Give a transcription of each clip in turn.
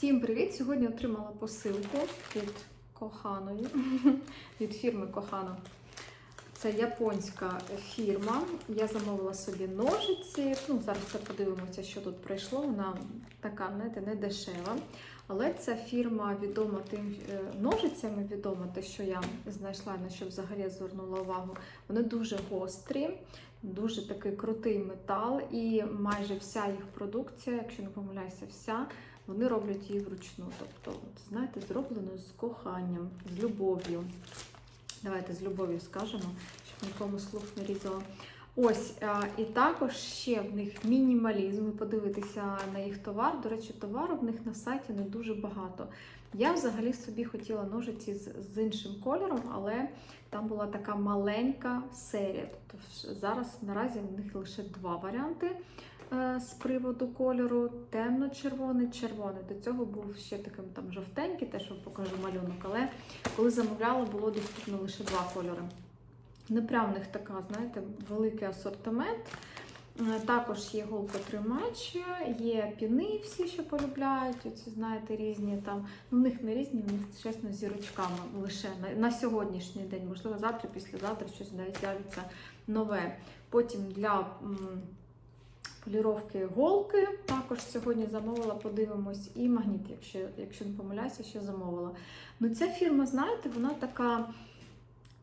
Всім привіт! Сьогодні отримала посилку від коханої, від фірми Кохано. Це японська фірма. Я замовила собі ножиці. Ну, зараз це подивимося, що тут прийшло. Вона така, знаєте, не дешева. Але ця фірма відома тим е, ножицями, відома те, що я знайшла, на що взагалі звернула увагу. Вони дуже гострі, дуже такий крутий метал, і майже вся їх продукція, якщо не помиляюся, вся вони роблять її вручну. Тобто, знаєте, зроблено з коханням, з любов'ю. Давайте з любов'ю скажемо, щоб нікому слух не різало. Ось, і також ще в них мінімалізм. Ви подивитеся на їх товар. До речі, товару в них на сайті не дуже багато. Я взагалі собі хотіла ножиці з, з іншим кольором, але там була така маленька серія. Тобто зараз наразі в них лише два варіанти з приводу кольору: темно-червоний, червоний. До цього був ще таким там жовтенький, теж вам покажу малюнок. Але коли замовляла, було доступно лише два кольори. Не прям в них така, знаєте, великий асортимент. Е, Також є голкотримач, є піни всі, що полюбляють. Оці, знаєте, різні там. Ну, в них не різні, в них чесно зірочками лише на, на сьогоднішній день. Можливо, завтра, післязавтра щось з'явиться нове. Потім для м, поліровки голки також сьогодні замовила, подивимось, і магніт, якщо, якщо не помиляюся, ще замовила. Ну, ця фірма, знаєте, вона така.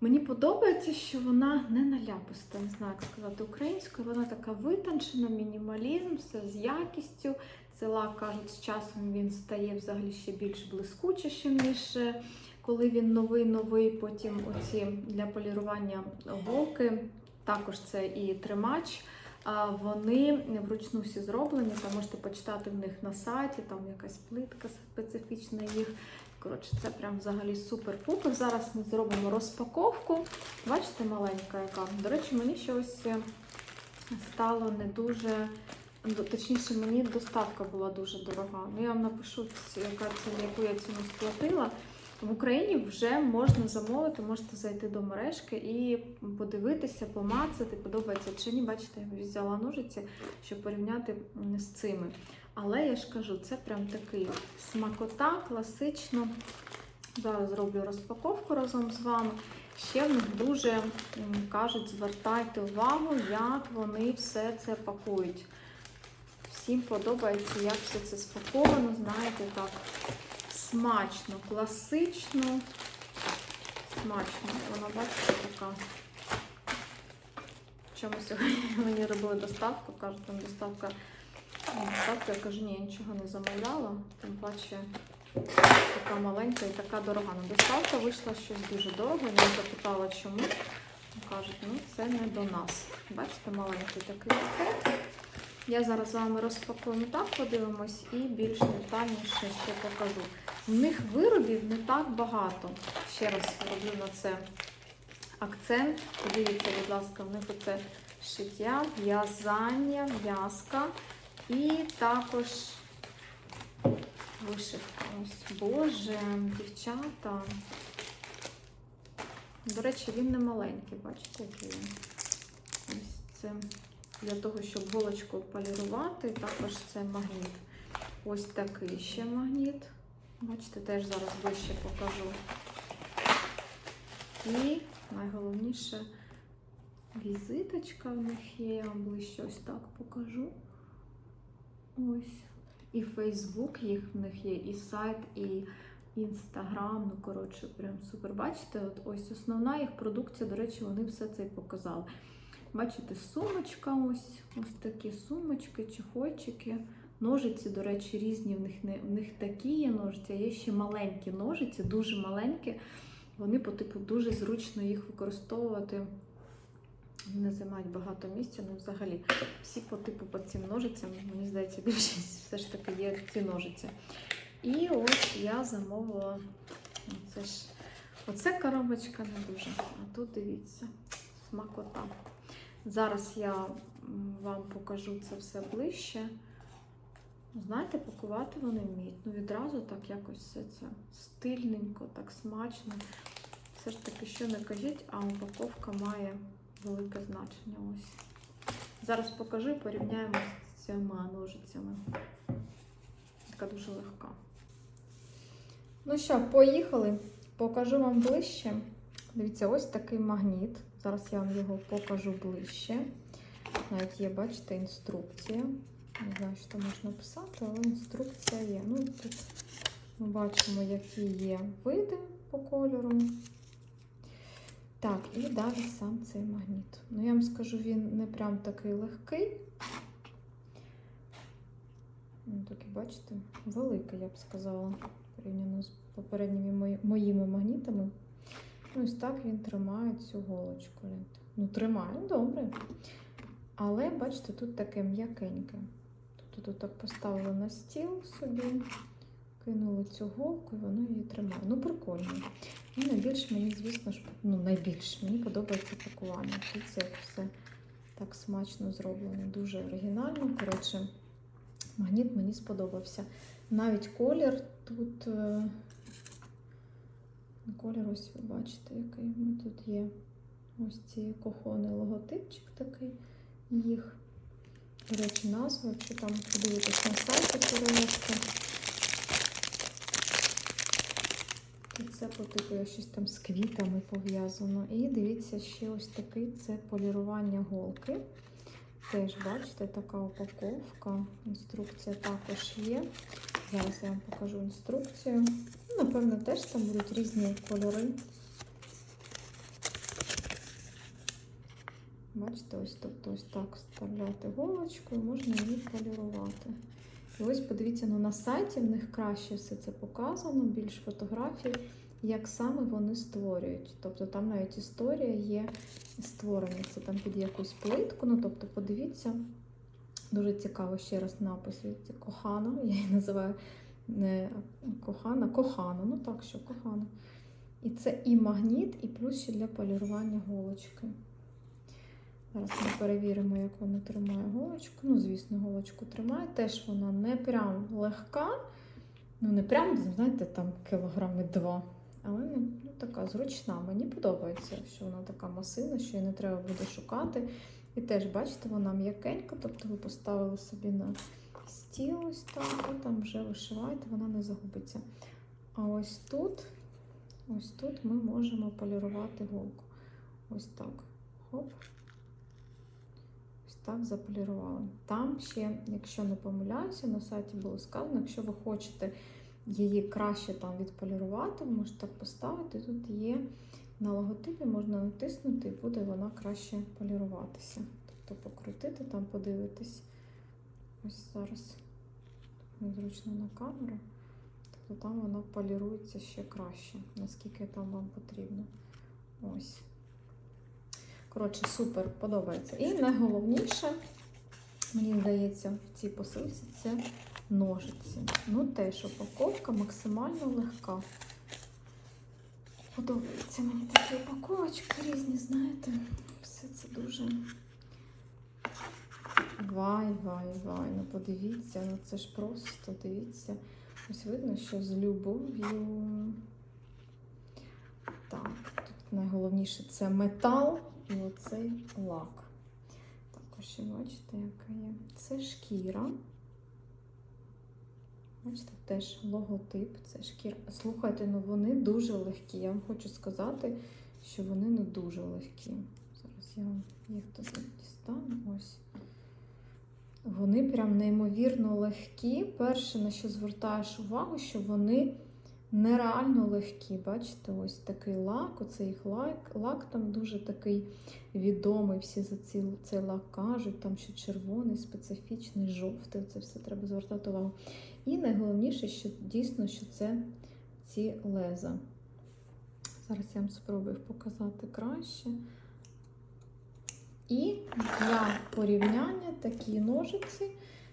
Мені подобається, що вона не наляписта, не знаю, як сказати українською. Вона така витончена, мінімалізм, все з якістю. Це лак, кажуть, з часом він стає взагалі ще більш блискучішим, ніж е, коли він новий-новий. Потім оці для полірування голки. Також це і тримач. Вони вручну всі зроблені. Там можете почитати в них на сайті, там якась плитка специфічна їх. Коротше, це прям взагалі супер-пупер. Зараз ми зробимо розпаковку. Бачите, маленька яка. До речі, мені щось е, стало не дуже. Точніше, мені доставка була дуже дорога. Ну, я вам напишу, яка ціна, яку я ціну сплатила. В Україні вже можна замовити, можете зайти до мережки і подивитися, помацати, подобається чи ні. Бачите, я взяла ножиці, щоб порівняти з цими. Але я ж кажу, це прям такий смакота, класично. Зараз зроблю розпаковку разом з вами. Ще в них дуже кажуть, звертайте увагу, як вони все це пакують. Всім подобається, як все це спаковано, знаєте, так смачно, класично. Смачно. Вона, бачите, така. Чому сьогодні мені робили доставку? Кажуть, там доставка. ну, Доставка, я кажу, ні, нічого не замовляла. Тим паче така маленька і така дорога. Ну, доставка вийшла щось дуже дорого. Я запитала, чому. Кажуть, ну це не до нас. Бачите, маленький такий. Я зараз з вами розпакуємо так, подивимось і більш детальніше ще покажу. В них виробів не так багато. Ще раз роблю на це акцент. Подивіться, будь ласка, в них оце шиття, в'язання, в'язка і також вишивка. Ось, Боже, дівчата. До речі, він не маленький, бачите, який він. Ось це для того, щоб голочку полірувати, також це магніт. Ось такий ще магніт. Бачите, теж зараз ближче покажу. І найголовніше візиточка в них є. Я вам ближче ось так покажу. Ось. І Фейсбук їх в них є, і сайт, і Інстаграм. Ну, коротше, прям супер. Бачите, от ось основна їх продукція, до речі, вони все це і показали. Бачите, сумочка, ось ось такі сумочки, чехольчики. Ножиці, до речі, різні. В них в них такі є ножиці, а є ще маленькі ножиці, дуже маленькі. Вони по типу дуже зручно їх використовувати. Не займають багато місця, ну взагалі всі по типу по цим ножицям, мені здається, більшість все ж таки є ці ножиці. І ось я замовила. Оце ж оце коробочка не дуже. А тут дивіться, смакота. Зараз я вам покажу це все ближче. Знаєте, пакувати вони вміють. Ну, відразу так якось все це стильненько, так смачно. Все ж таки, що не кажіть, а упаковка має велике значення. Ось. Зараз покажу і порівняємо з цими ножицями. Така дуже легка. Ну що, поїхали. Покажу вам ближче. Дивіться, ось такий магніт. Зараз я вам його покажу ближче. Навіть є, бачите, інструкція. Не знаю, що можна писати, але інструкція є. Ну, тут ми бачимо, які є види по кольору. Так, і далі сам цей магніт. Ну, я вам скажу, він не прям такий легкий. Ну, такий, бачите, великий, я б сказала, порівняно з попередніми моїми магнітами. Ось так він тримає цю голочку. Ну, тримає, добре. Але, бачите, тут таке м'якеньке. Тобто тут так поставили на стіл собі, кинули цю голку і воно її тримає. Ну, прикольно. І найбільше мені, звісно ж, ну, найбільше мені подобається пакування. Тут це все так смачно зроблено, дуже оригінально. Коротше, магніт мені сподобався. Навіть колір тут. Колір ось ви бачите, який ми тут є. Ось ці кохони логотипчик такий їх. До речі, назва, якщо там подивитись на сайті перевести. І це по типу щось там з квітами пов'язано. І дивіться, ще ось такий це полірування голки. Теж, бачите, така упаковка. Інструкція також є. Зараз я вам покажу інструкцію. Напевно, теж там будуть різні кольори. Бачите, ось тобто ось так вставляти голочку і можна її полірувати. І ось подивіться, ну на сайті в них краще все це показано, більш фотографій, як саме вони створюють. Тобто там навіть історія є створення. Це там під якусь плитку. Ну, тобто, подивіться, дуже цікаво ще раз напис від кохана, я її називаю не кохана, кохана, ну так що кохана. І це і магніт, і плюс ще для полірування голочки. Зараз ми перевіримо, як вона тримає голочку. Ну, звісно, голочку тримає. Теж вона не прям легка, ну не прям, знаєте, там кілограми два. Але ну, ну, така зручна. Мені подобається, що вона така масивна, що її не треба буде шукати. І теж, бачите, вона м'якенька, тобто ви поставили собі на стіл ось так, і там вже вишиваєте, вона не загубиться. А ось тут, ось тут ми можемо полірувати голку. Ось так. Хоп. Ось так заполірували. Там ще, якщо не помиляюся, на сайті було сказано, якщо ви хочете її краще там відполірувати, можете так поставити. Тут є на логотипі, можна натиснути, і буде вона краще поліруватися. Тобто покрутити, там подивитись. Ось зараз незручно на камеру. Тобто там вона полірується ще краще, наскільки там вам потрібно. Ось. Коротше, супер, подобається. І найголовніше, мені здається, в цій посилці це ножиці. Ну, теж упаковка максимально легка. Подобається мені такі упаковочки різні, знаєте. Все це дуже. Вай, вай, вай. Ну подивіться, ну це ж просто дивіться. Ось видно, що з любов'ю. Так, тут найголовніше це метал і оцей лак. Також бачите, яка є. Це шкіра. Бачите, теж логотип, це шкіра. Слухайте, ну вони дуже легкі. Я вам хочу сказати, що вони не дуже легкі. Зараз я їх тут дістану. Ось. Вони прям неймовірно легкі. Перше, на що звертаєш увагу, що вони нереально легкі. Бачите, ось такий лак, оцей лак, лак там дуже такий відомий. Всі за ці, цей лак кажуть, там що червоний, специфічний, жовтий. Це все треба звертати увагу. І найголовніше, що дійсно, що це ці леза. Зараз я вам спробую показати краще. І для порівняння такі ножиці,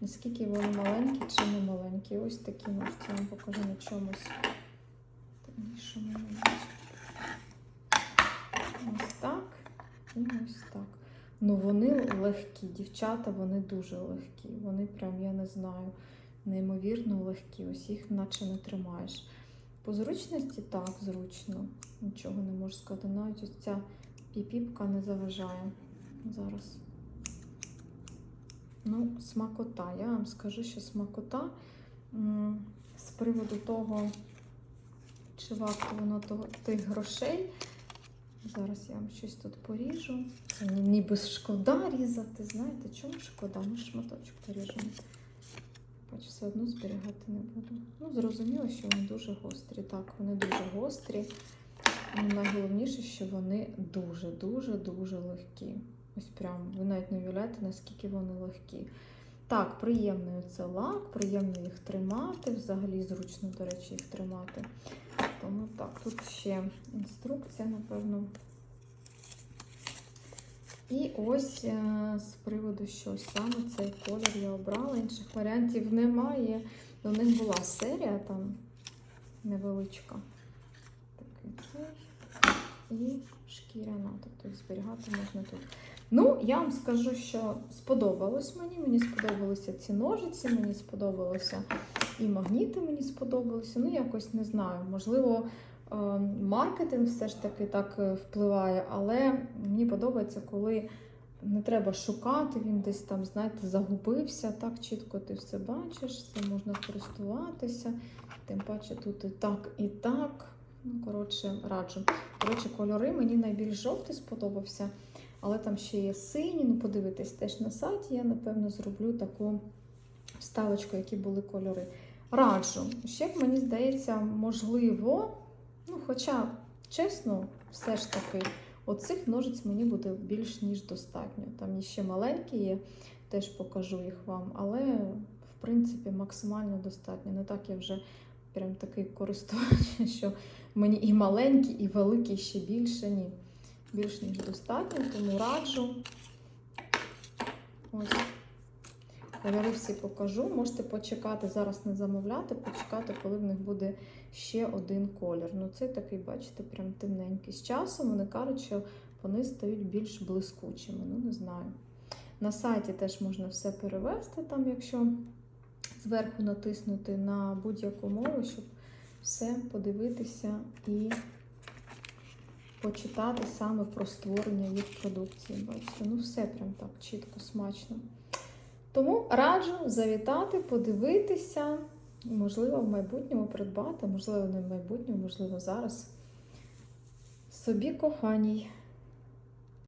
наскільки вони маленькі чи не маленькі. Ось такі ножиці я вам покажу на чомусь. темнішому. Ось так і ось так. Ну вони легкі, дівчата, вони дуже легкі. Вони прям, я не знаю, неймовірно легкі. Ось їх наче не тримаєш. По зручності так, зручно. Нічого не можу сказати. Навіть ось ця піпіпка не заважає зараз. Ну, смакота. Я вам скажу, що смакота з приводу того, чи варто воно тих грошей. Зараз я вам щось тут поріжу. Це ніби шкода різати. Знаєте, чому шкода? Ми шматочок поріжемо. Бач, все одно зберігати не буду. Ну, зрозуміло, що вони дуже гострі. Так, вони дуже гострі. Найголовніше, що вони дуже-дуже-дуже легкі. Ось прям, ви навіть не уявляєте, наскільки вони легкі. Так, приємний це лак, приємно їх тримати. Взагалі зручно, до речі, їх тримати. Тому так, тут ще інструкція, напевно. І ось е, з приводу, що саме цей колір я обрала, інших варіантів немає. У них була серія там невеличка. Такий. І шкіряна, тобто їх зберігати можна тут. Ну, я вам скажу, що сподобалось мені. Мені сподобалися ці ножиці, мені сподобалося і магніти мені сподобалися. Ну, якось не знаю. Можливо, е, маркетинг все ж таки так е, впливає, але мені подобається, коли не треба шукати, він десь там, знаєте, загубився. Так чітко ти все бачиш, це можна користуватися. Тим паче тут і так, і так. Ну, коротше, раджу. Коротше, кольори мені найбільш жовтий сподобався, але там ще є сині. Ну, подивитись теж на сайті. Я, напевно, зроблю таку вставочку, які були кольори. Раджу. Ще мені здається, можливо, ну, хоча, чесно, все ж таки, оцих ножиць мені буде більш ніж достатньо. Там ще маленькі є, теж покажу їх вам, але в принципі максимально достатньо. Не так я вже прям такий користувач, що мені і маленькі, і великі ще більше. Ні. Більш ніж достатньо, тому раджу. Ось. Кольори всі покажу. Можете почекати, зараз не замовляти, почекати, коли в них буде ще один колір. Ну, це такий, бачите, прям темненький. З часом вони кажуть, що вони стають більш блискучими. Ну, не знаю. На сайті теж можна все перевести, там, якщо зверху натиснути на будь-яку мову, щоб все подивитися і почитати саме про створення їх продукції. Бачите, ну все прям так чітко, смачно. Тому раджу завітати, подивитися, можливо, в майбутньому придбати, можливо, не в майбутньому, можливо, зараз. Собі коханій.